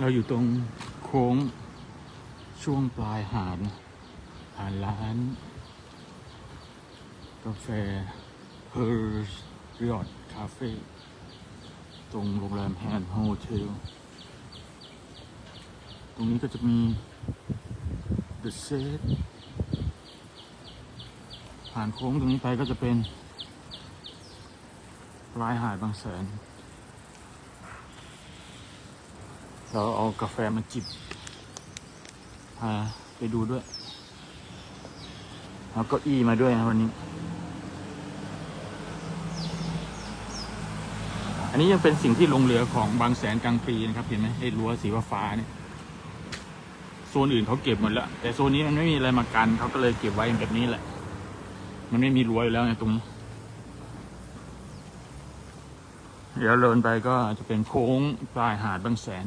เราอยู่ตรงโค้งช่วงปลายหาดนะผ่านร้าน กาแฟ h e r s r i o t Cafe ตรงโรงแรมแฮนด์โฮเทล ตรงนี้ก็จะมี The Set ผ่านโค้งตรงนี้ไปก็จะเป็นปลายหาดบางแสน เราเอากาแฟมาจิบพาไปดูด้วยเอาเก้าอี้มาด้วยนะวันนี้ อันนี้ยังเป็นสิ่งที่ลงเหลือของบางแสนกลางปีนะครับ เห็นไหมไอ้รั้วสีฟ้าเนี่ยโซนอื่นเขาเก็บหมดแล้ว แต่โซนนี้มันไม่มีอะไรมากันเขาก็เลยเก็บไว้แบบนี้แหละ มันไม่มีรั้วอยู่แล้วไงตรงนี้เดี๋ยวเดินไปก็จะเป็นโค้งปลายหาดบางแสน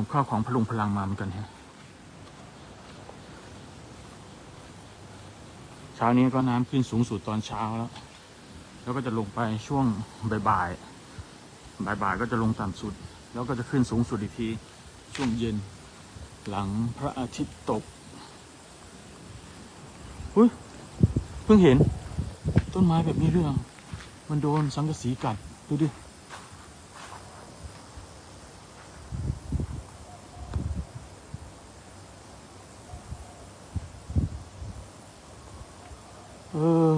ผมข้าวของพลุงพลังมาเหมือนกันฮะเช้านี้ก็น้ำขึ้นสูงสุดตอนเช้าแล้ว แล้วก็จะลงไปช่วงบ่ายๆบ่ายๆก็จะลงต่ำสุด แล้วก็จะขึ้นสูงสุดอีกทีช่วงเย็น หลังพระอาทิตย์ตกอุ้ยเพิ่งเห็นต้นไม้แบบนี้เรื่อง มันโดนสังกะสีกัดดูดิ เออ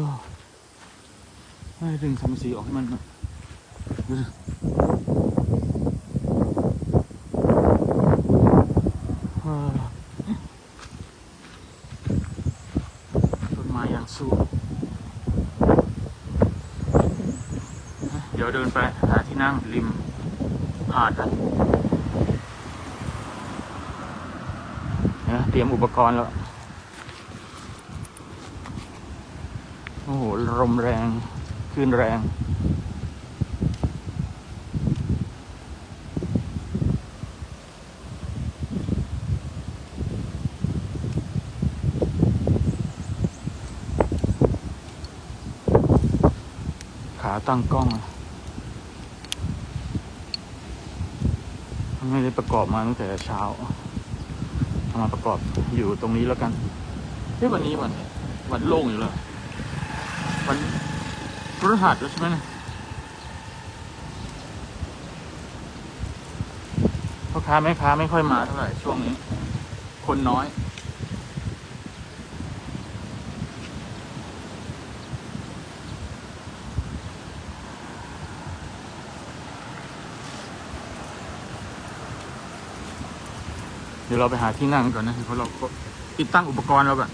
ให้ ดึงสังกะสีออกให้มันหน่อยดูดิเออต้นไม้อย่างสูงเดี๋ยวเดินไปหาที่นั่งริมหาดกันนะเตรียมอุปกรณ์แล้ว โอ้โหลมแรง คลื่นแรง ขาตั้งกล้อง ไม่ได้ประกอบมาตั้งแต่เช้าเอามาประกอบอยู่ตรงนี้แล้วกันเฮ้ยวันนี้วันวันโล่งอยู่เลยวัน พฤหัสแล้วใช่ไหมเนี่ยพ่อค้าแม่ค้าไม่ค่อยมาเท่าไหร่ช่วงนี้ คนน้อยเดี๋ยวเราไปหาที่นั่งก่อนนะเพราะเราติดตั้งอุปกรณ์เราก่อน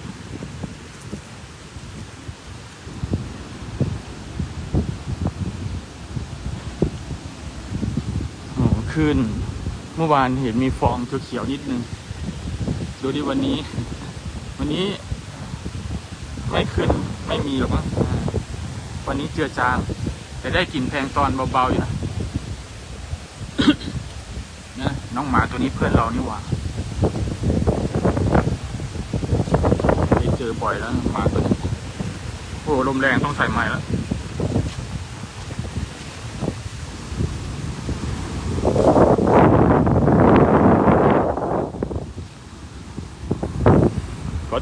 ขึ้นเมื่อวานเห็นมีฟองเขียวๆนิดนึง ดูดิวันนี้ วันนี้ ไม่ขึ้นไม่มีหรอกมั้งวันนี้เจือจาง แต่ได้กลิ่นแพงตอนเบาๆอยู่นะนะน้องหมาตัวนี้เพื่อนเรานี่หว่าได้เจอบ่อยแล้วหมาตัวนี้โอ้ลมแรงต้องใส่ไม้แล้ว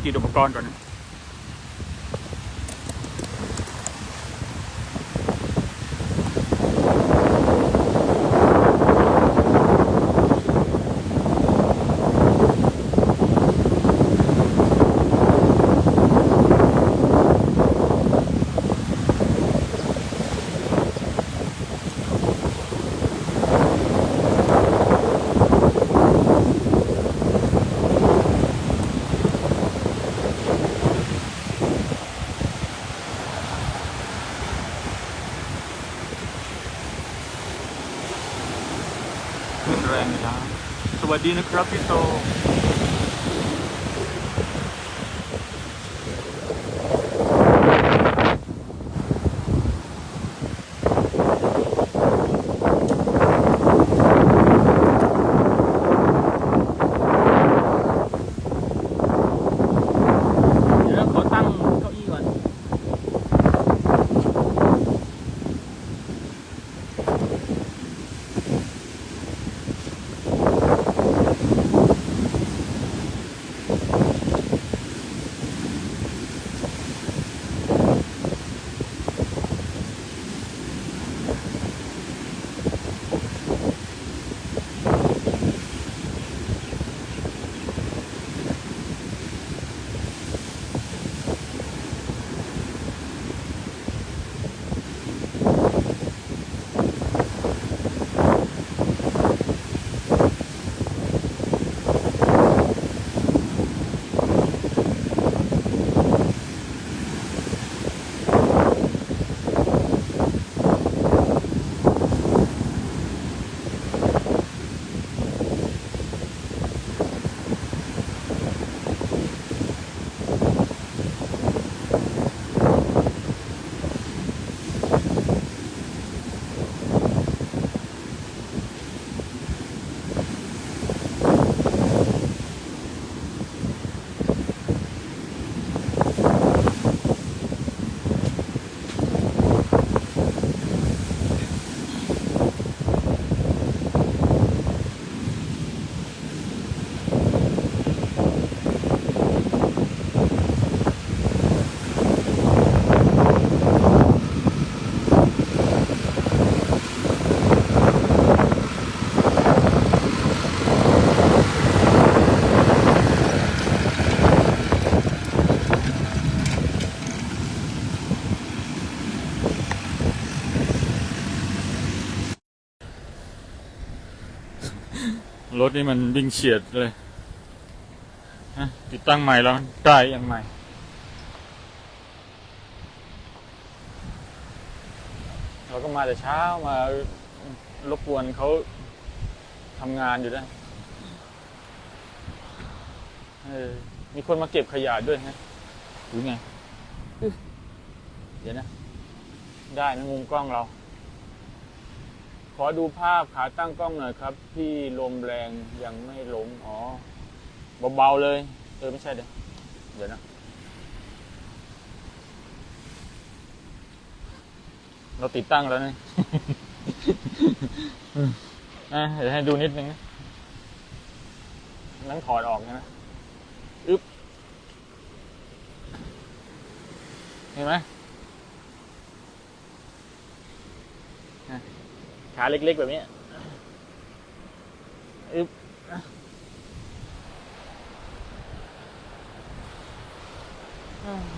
ติดอุปกรณ์ก่อนนะขึ้นแรงนะ สวัสดี รถนี่มันวิ่งเฉียดเลยติดตั้งใหม่แล้วได้ยังใหม่ เราก็มาแต่เช้ามารบกวนเขาทำงานอยู่ด้มีคนมาเก็บขยะด้วยฮะหรือไง เดี๋ยวนะ ได้นะมุมกล้องเรา ขอดูภาพขาตั้งกล้องหน่อยครับ ที่ลมแรงยังไม่ล้มอ๋อเบาๆเลย เออไม่ใช่เดี๋ยวเดี๋ยวนะ เราติดตั้งแล้วนี่อะเดี๋ยวให้ดูนิดนึงนะนั่งถอดออกใช่ไหมอึ๊บเห็นไหมอะ ขาเล็กๆแบบนี้อึบ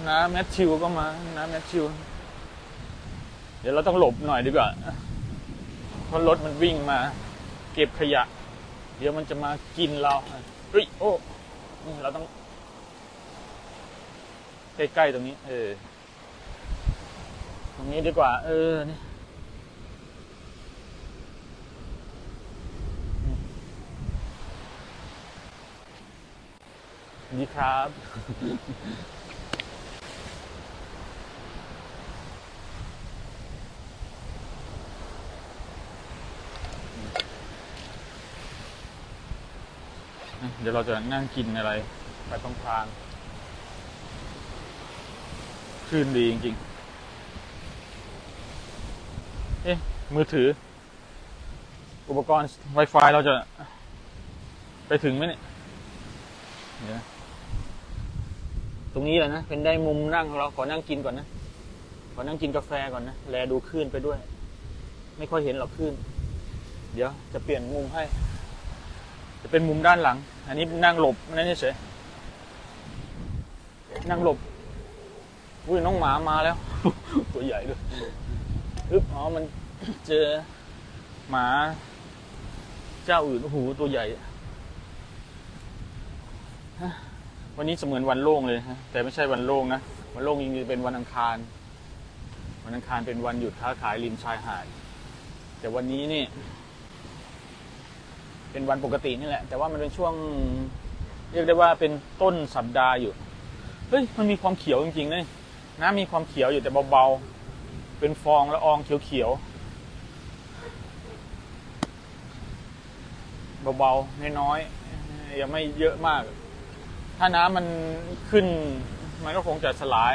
น้ำแมทชิวก็มา น้ำแมทชิว เดี๋ยวเราต้องหลบหน่อยดีกว่าเพราะรถมันวิ่งมา เก็บขยะ เดี๋ยวมันจะมากินเราเฮ้ยโอ้เราต้อง ใกล้ๆตรงนี้ เออ ตรงนี้ดีกว่า เออนี่ ดีครับ เดี๋ยวเราจะนั่งกินอะไร ไปตรงทางคลื่นดีจริงๆ เอ๊ะ มือถือ อุปกรณ์ Wi-Fi เราจะไปถึงไหมเนี่ย เดี๋ยว ตรงนี้แหละนะเป็นได้มุมนั่งเราขอนั่งกินก่อนนะขอนั่งกินกาแฟก่อนนะแลดูคลื่นไปด้วย ไม่ค่อยเห็นหรอกคลื่น เดี๋ยวจะเปลี่ยนมุมให้ จะเป็นมุมด้านหลัง อันนี้นั่งหลบนั่นเฉยนั่งหลบอุ้ยน้องหมามาแล้ว ตัวใหญ่ด้วยอึ๊บอ๋อมันเจอหมา เจ้าอื่นโอ้โหตัวใหญ่ วันนี้เสมือนวันโล่งเลยฮะแต่ไม่ใช่วันโล่งนะวันโล่งจริงๆเป็นวันอังคาร วันอังคารเป็นวันหยุดค้าขายริมชายหาดแต่วันนี้นี่ เป็นวันปกตินี่แหละ แต่ว่ามันเป็นช่วง เรียกได้ว่าเป็นต้นสัปดาห์อยู่เฮ้ยมันมีความเขียวจริงๆเลยน้ำมีความเขียวอยู่แต่เบาๆเป็นฟองละอองเขียวๆเบาๆน้อยๆยังไม่เยอะมาก ถ้าน้ำมันขึ้น มันก็คงจะสลาย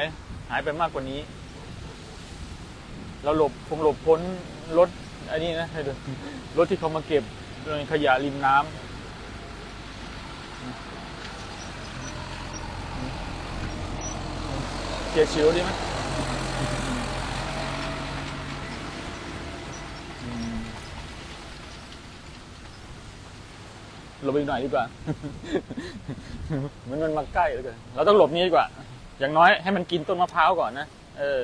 หายไปมากกว่านี้ เราหลบคงหลบพ้นรถอันนี้นะให้ดูรถที่เขามาเก็บขยะริมน้ำเกียร์ชิวดีไหม หลบอีกหน่อยดีกว่า มันมันมาใกล้เหลยกันเราต้องหลบนี้ดีกว่า อย่างน้อยให้มันกินต้นมะพร้าวก่อนนะ เออ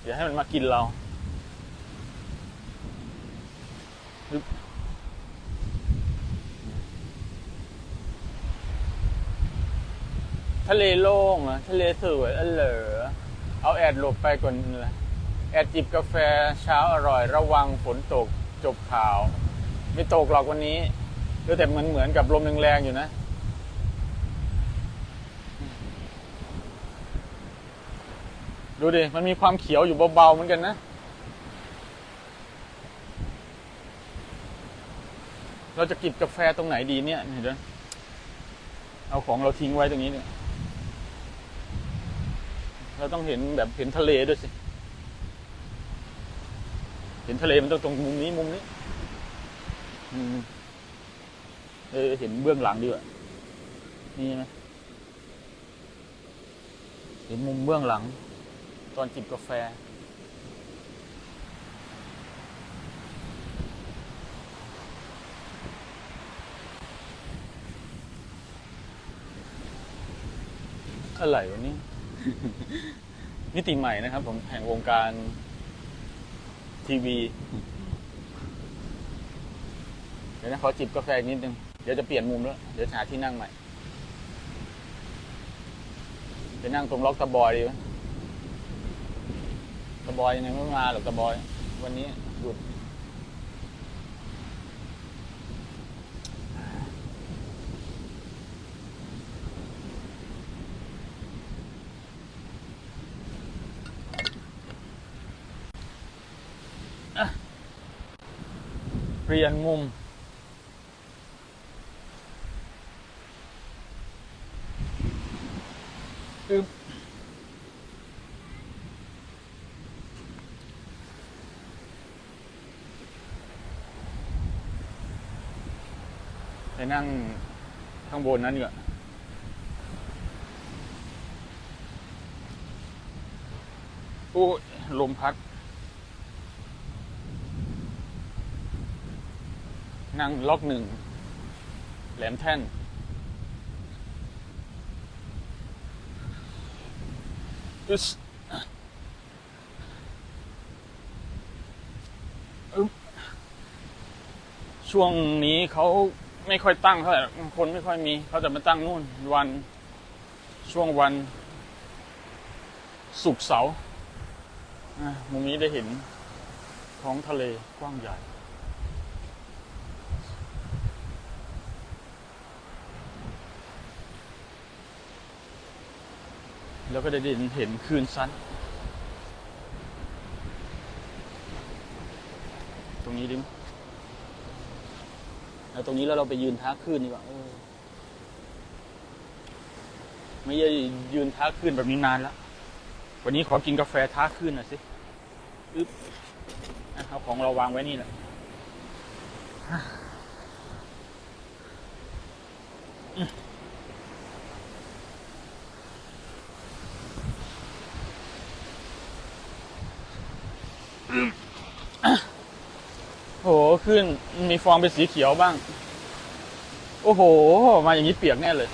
เดี๋ยวให้มันมากินเรา ทะเลโล่งอะทะเลสวยอเหลอเอาแอดหลบไปก่อนเลยแอดจิบกาแฟเช้าอร่อย ระวังฝนตกจบข่าว ไม่ตกหรอกวันนี้ดูแต่เหมันเหมือนกับลมแรงๆอยู่นะ ดูดิ มันมีความเขียวอยู่เบาๆเหมือนกันนะ เราจะกิบกาแฟตรงไหนดีเนี่ยเห็นไหมเอาของเราทิ้งไว้ตรงนี้เนี่ย เราต้องเห็นแบบเห็นทะเลด้วยสิ เห็นทะเลมันต้องตรงมุมนี้มุมนี้ เออ เห็นเบื้องหลังดีกว่านี่ไหมเห็นมุมเบื้องหลัง ตอนจิบกาแฟ อะไรวันนี้ มิติใหม่นะครับ ผมแห่งวงการทีวีเดี๋ยวนะขอจิบกาแฟนิดนึง เดี๋ยวจะเปลี่ยนมุมแล้ว เดี๋ยวหาที่นั่งใหม่จะนั่งตรงล็อกตะบอยดีไหมตะบอยยังไงไม่มาหรอกตะบอย วันนี้หยุดเปลี่ยนมุม อึบ ไปนั่งข้างบนนั้นดีกว่าโอ้ลมพัด นั่งล็อกหนึ่ง แหลมแท่นอึ๊สอึ๊บช่วงนี้เขา ไม่ค่อยตั้งเท่าไหร่คนไม่ค่อยมี เขาจะมาตั้งนู่นวันช่วงวันศุกร์เสาร์อะมุมนี้ได้เห็นท้องทะเลกว้างใหญ่ แล้วก็ได้เห็นเห็นคืนซัดตรงนี้ดิม แล้วตรงนี้แล้วเราไปยืนท้าคลื่นดีกว่าเออ ไม่ได้ยืนท้าคลื่นแบบนี้นานแล้ว วันนี้ขอกินกาแฟท้าคลื่นหน่อยสิอึ๊บเอาของเราวางไว้นี่แหละอ้โหขึ้นมีฟองเป็นสีเขียวบ้าง โอ้โห มาอย่างนี้เปียกแน่เลย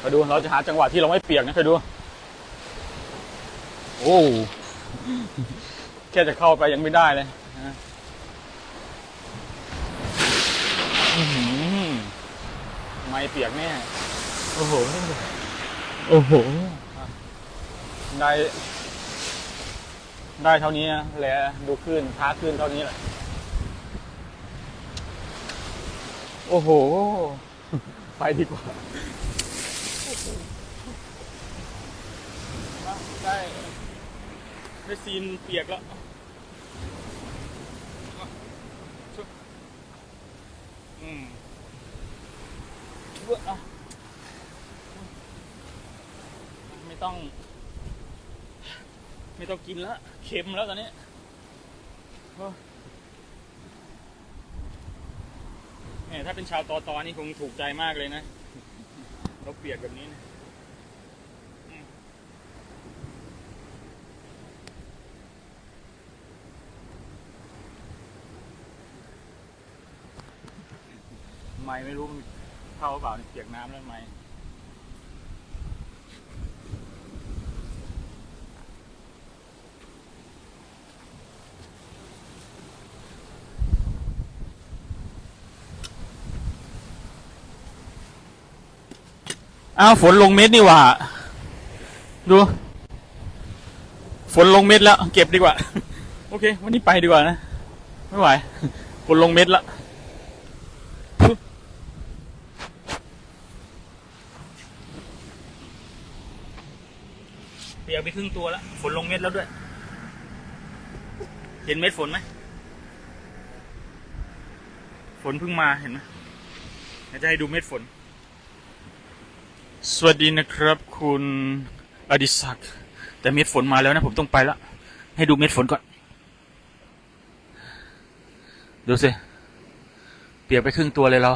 ไปดูเราจะหาจังหวะที่เราไม่เปียกนะไปดู โอ้แค่จะเข้าไปยังไม่ได้เลย ไม่เปียกแน่ โอ้โห โอ้โห ได้ ได้เท่านี้นะแหละดูขึ้นท้าขึ้นเท่านี้แหละ โอ้โห ไปดีกว่า ได้ได้ซีนเปียกแล้ว อืมเว้ยอะไม่ต้อง ไม่ต้องกินแล้วเค็มแล้วตอนนี้โอ้เนี่ยถ้าเป็นชาวตอตอนี่คงถูกใจมากเลยนะเราเปียกแบบนี้นะ ไม่ไม่รู้มันเข้าเปล่าเสียเปียกน้ำแล้วไม่อ้าวฝนลงเม็ดนี่หว่า ดู ฝนลงเม็ดแล้ว เก็บดีกว่า โอเค วันนี้ไปดีกว่านะ ไม่ไหว ฝนลงเม็ดแล้ว ปียกไปครึ่งตัวแล้วฝนลงเม็ดแล้วด้วย เห็นเม็ดฝนไหมฝนเพิ่งมาเห็นไหมจะให้ดูเม็ดฝน สวัสดีนะครับ คุณอดิศักดิ์แต่เม็ดฝนมาแล้วนะ ผมต้องไปละให้ดูเม็ดฝนก่อน ดูสิเปียกไปครึ่งตัวเลยเรา